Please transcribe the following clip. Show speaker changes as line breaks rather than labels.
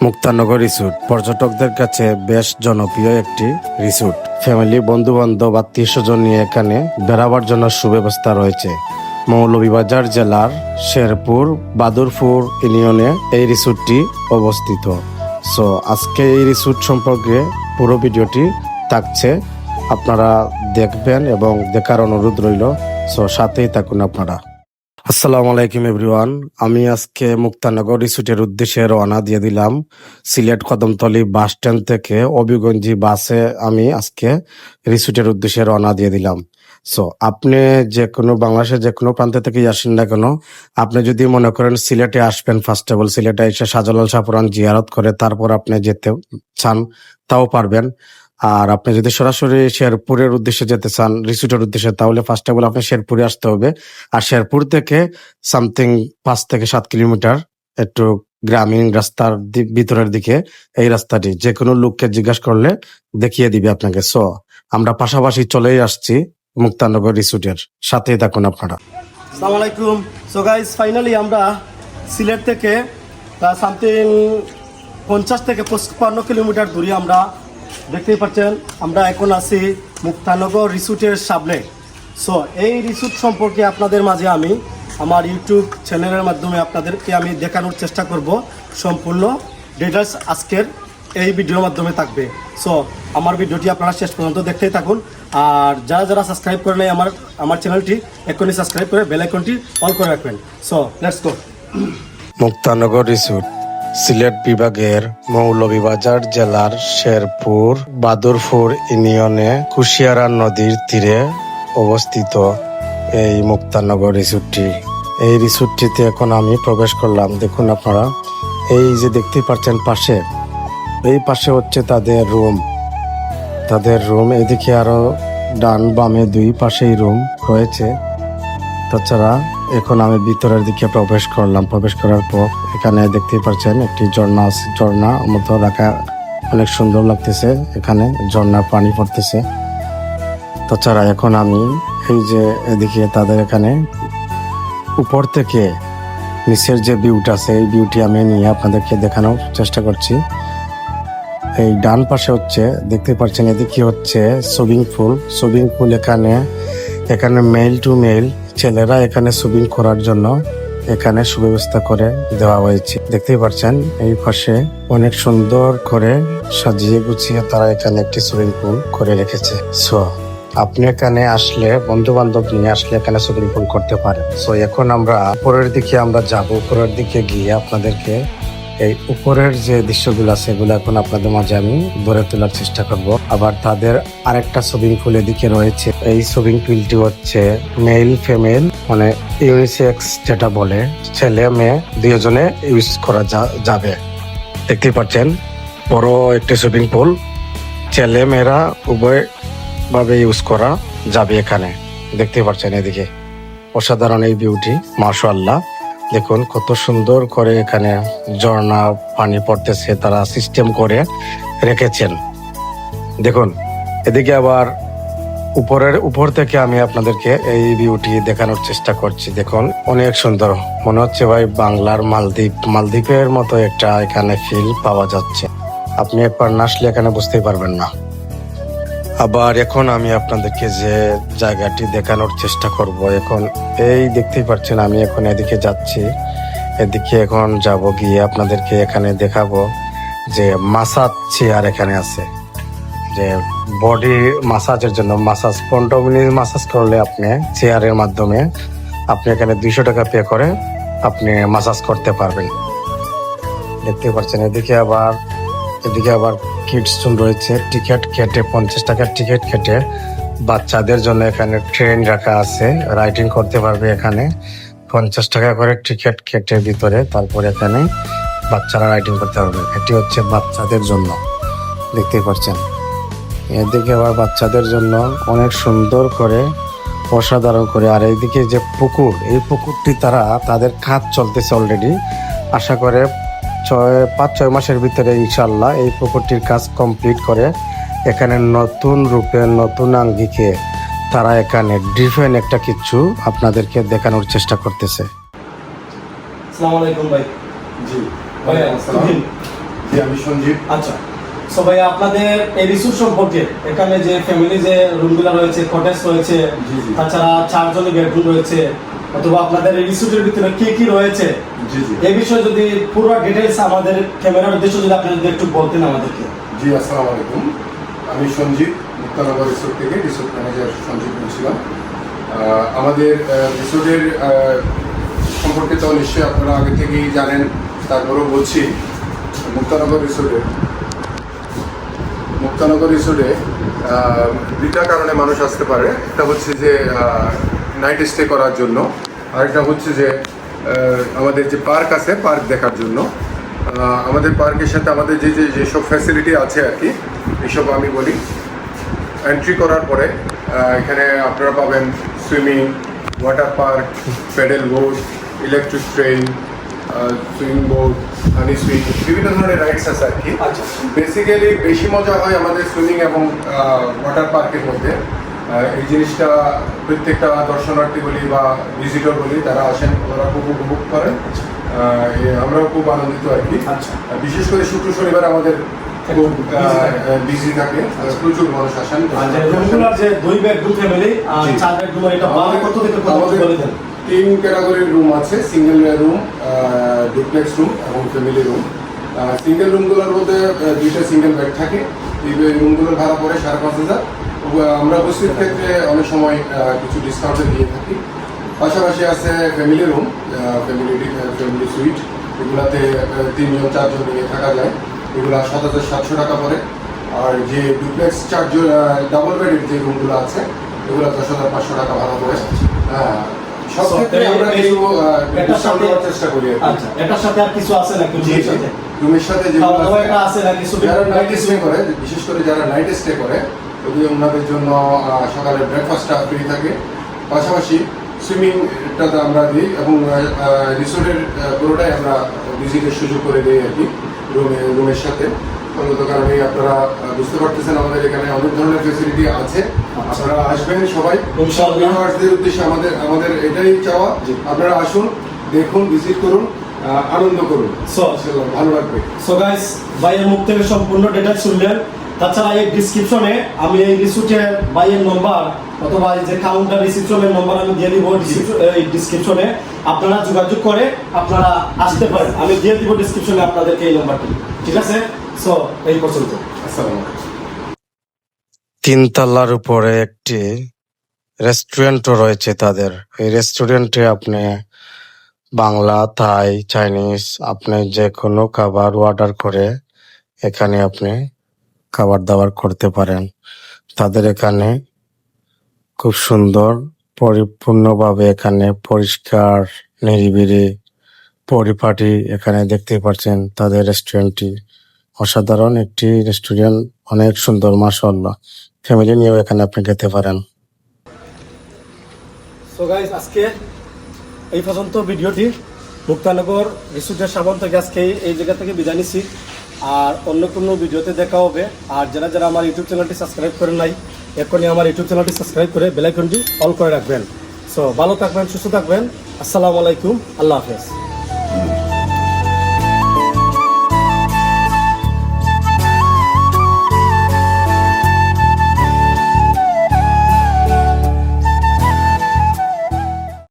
Muktanagar resort. পর্যটকদের কাছে বেশ জনপ্রিয় একটি রিসোর্ট। ফ্যামিলি বন্ধু বান্ধব আত্মীয় স্বজন নিয়ে এখানে বেড়াবার জন্য সুব্যবস্থা রয়েছে। মৌলভীবাজার জেলার শেরপুর, বাদুরপুর ইউনিয়নে এই রিসোর্টটি অবস্থিত। সো আজকে এই রিসোর্ট সম্পর্কে পুরো ভিডিওটি থাকছে। আপনারা দেখবেন এবং দেখার অনুরোধ রইল। সো সাথেই থাকুন আপনারা। আসসালামু আলাইকুম, এভরিওয়ান। আমি আজকে মুক্তানগর রিসোর্টের উদ্দেশ্যে রওনা দিয়ে দিলাম। সিলেট কদমতলি বাস স্ট্যান্ড থেকে অবিগঞ্জি বাসে আমি আজকে রিসোর্টের উদ্দেশ্যে রওনা দিয়ে দিলাম। সো আপনি যে কোনো বাংলাদেশের যে কোনো প্রান্ত থেকে আসেন না কেন, আপনি যদি মনে করেন সিলেটে আসবেন ফার্স্ট অফ অল সিলেটে এসে শাহজালাল শাহপুরান জিয়ারত করে তারপর আপনি যেতে চান, তাও পারবেন। আর আপনি যদি সরাসরি শেরপুরের উদ্দেশ্যে যেতে চান রিসোর্টের উদ্দেশ্যে, তাহলে ফার্স্ট অফ অল আপনি শেরপুরে আসতে হবে। আর শেরপুর থেকে সামথিং পাঁচ থেকে সাত কিলোমিটার একটু গ্রামীণ রাস্তার ভিতরের দিকে এই রাস্তাটি। যে কোনো লোককে জিজ্ঞাসা করলে দেখিয়ে দিবে আপনাকে। সো আমরা পাশাপাশি চলেই আসছি মুক্তানগর রিসোর্টের সাথেই থাকুন আপনারা।
আসসালামু সো গাইজ ফাইনালি আমরা সিলেট থেকে সামথিং পঞ্চাশ থেকে পঁচপান্ন কিলোমিটার দূরে আমরা দেখতেই পাচ্ছেন, আমরা এখন আছি মুক্তানগর রিসুটের সামনে। সো এই রিসুট সম্পর্কে আপনাদের মাঝে আমি আমার ইউটিউব চ্যানেলের মাধ্যমে আপনাদেরকে আমি দেখানোর চেষ্টা করব সম্পূর্ণ ডিটেলস আজকের এই ভিডিওর মাধ্যমে থাকবে। সো আমার ভিডিওটি আপনারা শেষ পর্যন্ত দেখতেই থাকুন। আর যারা যারা সাবস্ক্রাইব করে নেয় আমার আমার চ্যানেলটি এখনই সাবস্ক্রাইব করে বেল আইকনটি অল করে রাখবেন। So let's go
Muktanagar resort. Sylhet বিভাগের মৌলভীবাজার জেলার শেরপুর বাদুরপুর ইউনিয়নে কুশিয়ারা নদীর তীরে অবস্থিত এই মুক্তানগর রিসোর্টটি। এই রিসোর্টটিতে এখন আমি প্রবেশ করলাম। দেখুন আপনারা, এই যে দেখতে পাচ্ছেন পাশে, এই পাশে হচ্ছে তাদের রুম। তাদের রুম, এদিকে আরও ডান বামে দুই পাশেই রুম রয়েছে। তাছাড়া এখন আমি ভিতরের দিকে প্রবেশ করলাম। প্রবেশ করার পর এখানে দেখতেই পাচ্ছেন একটি ঝর্ণা আছে। ঝর্ণা মতো রাখা অনেক সুন্দর লাগতেছে। এখানে ঝর্ণার পানি পড়তেছে। তাছাড়া এখন আমি এই যে এদিকে তাদের এখানে উপর থেকে নিচের যে ভিউটা আছে, এই ভিউটি আমি নিয়ে আপনাদেরকে দেখানোর চেষ্টা করছি। এই ডান পাশে হচ্ছে দেখতে পাচ্ছেন এদিকে হচ্ছে সুইমিং পুল। সুইমিং পুল এখানে এখানে মেল টু মেল ছেলেরা এখানে সুইমিং করার জন্য এখানে সুব্যবস্থা করে দেওয়া হয়েছে। দেখতেই পাচ্ছেন এই পাশে অনেক সুন্দর করে সাজিয়ে গুছিয়ে তারা এখানে একটি সুইমিং পুল করে রেখেছে। সো আপনি এখানে আসলে বন্ধু বান্ধব নিয়ে আসলে এখানে সুইমিং পুল করতে পারেন। সো এখন আমরা উপরের দিকে আমরা যাব। উপরের দিকে গিয়ে আপনাদেরকে এই উপরের যে দৃশ্যগুলো আছে, এগুলো এখন আপনাদের মাঝে আমি ধরে তোলার চেষ্টা করব। আবার তাদের আরেকটা সুইমিং পুল এদিকে রয়েছে। এই সুইমিং পুলটি হচ্ছে মেল, ফিমেল মানে ইউনিসেক্স যেটা বলে, ছেলে, মেয়ে দুজনে ইউজ করা যাবে। দেখতে পাচ্ছেন, বড় একটি সুইমিং পুল ছেলে, মেয়েরা উভয় ভাবে ইউজ করা যাবে এখানে। দেখতে পাচ্ছেন এদিকে। অসাধারণ এই বিউটি, মাশাআল্লাহ। দেখুন, কত সুন্দর করে এখানে ঝর্ণা, পানি পড়তেছে, তারা সিস্টেম করে রেখেছেন। দেখুন, এদিকে আবার উপরের, উপর থেকে আমি আপনাদেরকে এই ভিউটি দেখানোর চেষ্টা করছি। দেখুন, অনেক সুন্দর। মনে হচ্ছে ভাই বাংলার মালদ্বীপ, মালদ্বীপের মতো একটা এখানে ফিল পাওয়া যাচ্ছে। আপনি একবার না আসলে এখানে বুঝতেই পারবেন না। আবার এখন আমি আপনাদেরকে যে জায়গাটি দেখানোর চেষ্টা করব, এখন এই দেখতেই পাচ্ছেন আমি এখন এদিকে যাচ্ছি। এদিকে এখন যাব গিয়ে আপনাদেরকে এখানে দেখাবো যে মাসাজ চেয়ার এখানে আছে। যে বডি মাসাজের জন্য মাসাজ, পনেরো মিনিট মাসাজ করলে আপনি চেয়ারের মাধ্যমে আপনি এখানে দুইশো টাকা পে করে আপনি মাসাজ করতে পারবেন। দেখতে পাচ্ছেন, এদিকে আবার এদিকে আবার কিডস জোন রয়েছে। টিকিট কেটে পঞ্চাশ টাকার টিকিট কেটে বাচ্চাদের জন্য এখানে ট্রেন রাখা আছে। রাইডিং করতে পারবে এখানে। পঞ্চাশ টাকা করে টিকিট কেটে ভিতরে, তারপর এখানে বাচ্চারা রাইডিং করতে পারবে। এটি হচ্ছে বাচ্চাদের জন্য। দেখতে পাচ্ছেন। এদিকে আবার বাচ্চাদের জন্য অনেক সুন্দর করে অসাধারণ করে। আর এইদিকে যে পুকুর, এই পুকুরটি তারা, তাদের কাজ চলতেছে অলরেডি আশা করে ছয় পাঁচ ছয় মাসের ভিতরে ইনশাল্লাহ এই পুকুরটির কাজ কমপ্লিট করে এখানে নতুন রূপে নতুন আঙ্গিকে তারা এখানে ডিফারেন্ট একটা কিছু আপনাদেরকে দেখানোর চেষ্টা করতেছে।
আসসালামু আলাইকুম ভাই।
জি।
ভাই
জি আমি সঞ্জীব।
আচ্ছা। সো ভাই আপনাদের এই রিসোর্ট সম্পর্কে এখানে যে ফ্যামিলি যে রুমগুলো রয়েছে কটেজ রয়েছে
জি, জি।
তাছাড়া চারজনের বেডরুম রয়েছে অথবা আপনাদের এই রিসোর্টের ভিতরে কি কি রয়েছে?
জি জি।
এই বিষয়ে যদি পুরো ডিটেলস আমাদের ক্যামেরার উদ্দেশ্য যদি আপনি যদি একটু বলতেন আমাদেরকে।
জি আসসালামু আলাইকুম। আমি সঞ্জীব মুক্তানগর রিসোর্ট থেকে রিসোর্ট ম্যানেজার সঞ্জীব বলছিলাম। আমাদের রিসোর্টের সম্পর্কে তো নিশ্চয়ই আপনারা আগে থেকেই জানেন তারপরেও বলছি মুক্তানগর রিসোর্টে মুক্তানগর রিসোর্টে দুইটা কারণে মানুষ আসতে পারে। একটা হচ্ছে যে নাইট স্টে করার জন্য। আরেকটা হচ্ছে যে আমাদের যে পার্ক আছে পার্ক দেখার জন্য। আমাদের পার্কের সাথে আমাদের যে যে যেসব ফ্যাসিলিটি আছে আর কি এসব আমি বলি। এন্ট্রি করার পরে এখানে আপনারা পাবেন swimming water park paddle boat electric train swimming boat honey swing বিভিন্ন ধরনের রাইডস আছে আর কি।
আচ্ছা।
বেসিক্যালি বেশি মজা হয় আমাদের সুইমিং এবং ওয়াটার পার্কের মধ্যে। এই জিনিসটা প্রত্যেকটা দর্শনার্থী বলি বা ভিজিটর বলি তারা আসেন ওরা খুব উপভোগ করেন। আমরাও খুব আনন্দিত আর কি।
আচ্ছা।
বিশেষ করে শুক্র শনিবার আমাদের খুব বিজি থাকে। প্রচুর মানুষ আসেন।
যে যে দুই ফ্যামিলি আর
জি।
চার এটা
আমাদের
কত থেকে কত বলে দেন?
তিন ক্যাটাগরির রুম আছে সিঙ্গেল রুম ডুপ্লেক্স রুম এবং ফ্যামিলি রুম সিঙ্গেল রুমগুলোর মধ্যে দুইটা সিঙ্গেল বেড থাকে। এই রুমগুলোর ভাড়া পড়ে সাড়ে পাঁচ হাজার। আমরা উপস্থিত ক্ষেত্রে অনেক সময় কিছু ডিসকাউন্টে দিয়ে থাকি। পাশাপাশি আছে family room family family suite এগুলাতে তিনজন চারজন নিয়ে থাকা যায়। এগুলা সাত হাজার সাতশো টাকা পড়ে। আর যে ডুপ্লেক্স চারজন ডাবল বেডের যে রুমগুলো আছে এগুলো দশ হাজার পাঁচশো টাকা ভাড়া পড়ে। হ্যাঁ সব ক্ষেত্রে আমরা কিছু ডিসকাউন্ট দেওয়ার চেষ্টা করি আর
আচ্ছা এটার সাথে আর কিছু আছে নাকি রুমের সাথে?
যেগুলো আছে-
এটা আছে নাকি?
যারা নাইট
নাইট
স্টে করে বিশেষ করে যারা নাইট স্টে করে ওই ওনাদের জন্য সকালে ব্রেকফাস্টটা ফ্রি থাকে। পাশাপাশি সুইমিংটা আমরা দিই এবং রিসোর্টের পুরোটাই আমরা ভিজিটের সুযোগ করে দিই আর কি রুমে রুমের সাথে। মূলত কারণে আপনারা বুঝতে পারতেছেন আমাদের এখানে অনেক ধরনের ফেসিলিটি আছে। আপনারা আসবেন সবাই। ভিউয়ার্সদের উদ্দেশ্যে আমাদের আমাদের এটাই চাওয়া। আপনারা আসুন দেখুন ভিজিট করুন আনন্দ করুন। ভালো লাগবে।
সো গাইস ভাইয়ের মুখ থেকে সম্পূর্ণ ডেটা শুনলেন। তাছাড়া এই ডিসক্রিপশনে আমি এই রিসুটের ভাইয়ের নম্বর অথবা এই যে কাউন্টার রিসিপশনের নম্বর আমি দিয়ে দিব এই ডিসক্রিপশনে আপনারা যোগাযোগ করে আপনারা আসতে পারেন। আমি দিয়ে দিব ডিসক্রিপশনে আপনাদেরকে এই নম্বরটি ঠিক আছে? সো এই পর্যন্ত।
আসসালামু
তিনতলার উপরে একটি রেস্টুরেন্টও রয়েছে তাদের। এই রেস্টুরেন্টে আপনি বাংলা, থাই, চাইনিজ, আপনি যে কোনো খাবার অর্ডার করে এখানে আপনি খাবার দাবার করতে পারেন। তাদের এখানে খুব সুন্দর, পরিপূর্ণভাবে এখানে পরিষ্কার, নিরিবিলি পরিপাটি এখানে দেখতে পাচ্ছেন তাদের রেস্টুরেন্টটি। অসাধারণ একটি রেস্টুরেন্ট, অনেক সুন্দর মাসাল্লাহ ফ্যামিলি নিয়েও এখানে আপনি খেতে পারেন।
আজকে এই পর্যন্ত ভিডিওটি মুক্তানগর রিসুটের সাবান থেকে আজকে এই জায়গা থেকে বিদায় নিচ্ছি। আর অন্য কোনো ভিডিওতে দেখা হবে। আর যারা যারা আমার ইউটিউব চ্যানেলটি সাবস্ক্রাইব করে নাই এখনই আমার ইউটিউব চ্যানেলটি সাবস্ক্রাইব করে বেলাইকনটি অল করে রাখবেন। সো ভালো থাকবেন, সুস্থ থাকবেন। আসসালামু আলাইকুম, আল্লাহ হাফেজ।